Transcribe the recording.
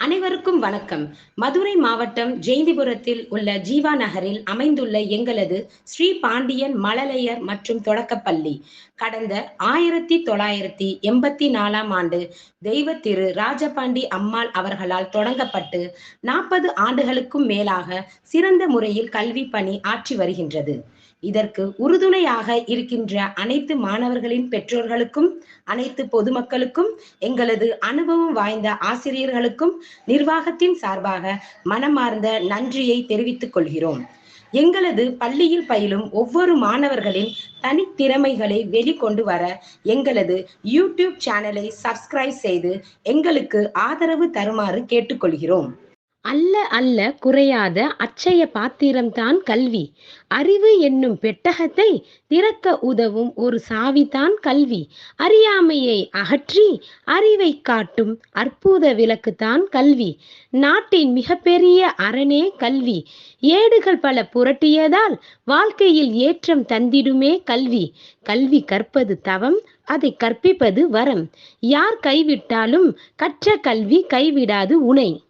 அனைவருக்கும் வணக்கம். மதுரை மாவட்டம் ஜெயந்திபுரத்தில் உள்ள ஜீவா நகரில் அமைந்துள்ள எங்களது ஸ்ரீ பாண்டியன் மழலையர் மற்றும் தொடக்கப்பள்ளி. கடந்த ஆயிரத்தி தொள்ளாயிரத்தி எண்பத்தி நாலாம் ஆண்டு தெய்வ திரு ராஜபாண்டி அம்மாள் அவர்களால் தொடங்கப்பட்டு நாற்பது ஆண்டுகளுக்கும் மேலாக சிறந்த முறையில் கல்வி பணி ஆற்றி வருகின்றது. இதற்கு உறுதுணையாக இருக்கின்ற அனைத்து மாணவர்களின் பெற்றோர்களுக்கும் அனைத்து பொதுமக்களுக்கும் எங்களது அனுபவம் வாய்ந்த ஆசிரியர்களுக்கும் நிர்வாகத்தின் சார்பாக மனமார்ந்த நன்றியை தெரிவித்துக் கொள்கிறோம். எங்களது பள்ளியில் பயிலும் ஒவ்வொரு மாணவர்களின் தனித்திறமைகளை வெளிக்கொண்டு வர எங்களது யூடியூப் சேனலை சப்ஸ்கிரைப் செய்து எங்களுக்கு ஆதரவு தருமாறு கேட்டுக்கொள்கிறோம். அல்ல அல்ல குறையாத அச்சய பாத்திரம்தான் கல்வி. அறிவு என்னும் பெட்டகத்தை திறக்க உதவும் ஒரு சாவிதான் கல்வி. அறியாமையை அகற்றி அறிவை காட்டும் அற்புத விளக்குதான் கல்வி. நாட்டின் மிகப்பெரிய அரணே கல்வி. ஏடுகள் பல புரட்டியதால் வாழ்க்கையில் ஏற்றம் தந்திடுமே கல்வி. கல்வி கற்பது தவம் அதை கற்பிப்பது வரம். யார் கைவிட்டாலும் கற்ற கல்வி கைவிடாது உனை.